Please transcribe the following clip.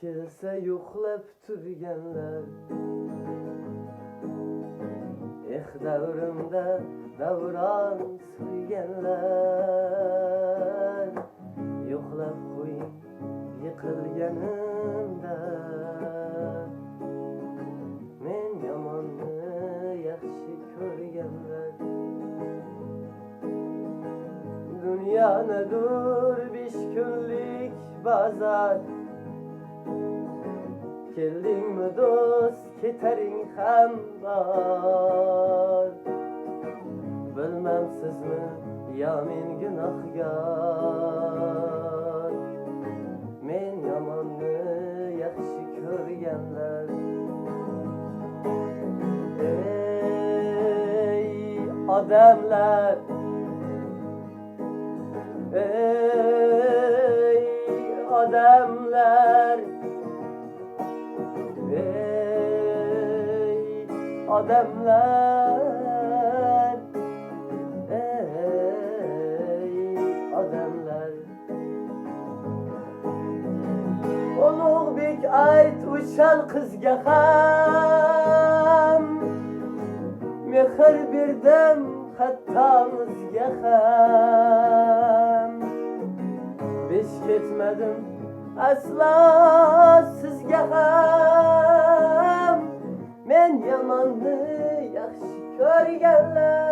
kelsa yo'qlab turganlar eh davrimda davron surganlar yo'qlab qo'ying yiqilganimda men yomonni yaxshi ko'rganlar. Dünyanadur beş kunlik bazar Kelding mi do'st ketaring ham bor Bilmamsizmi yo men gunohkor Men yomonni yaxshi ko'rganlar. Ey odamlar. Ey adamlar Ey adamlar Ey adamlar Ulug'bek ayt o'shal qizga ham mehr berdim hattomizga ham besh ketmadim aslo yomonni yaxshi ko'rganlar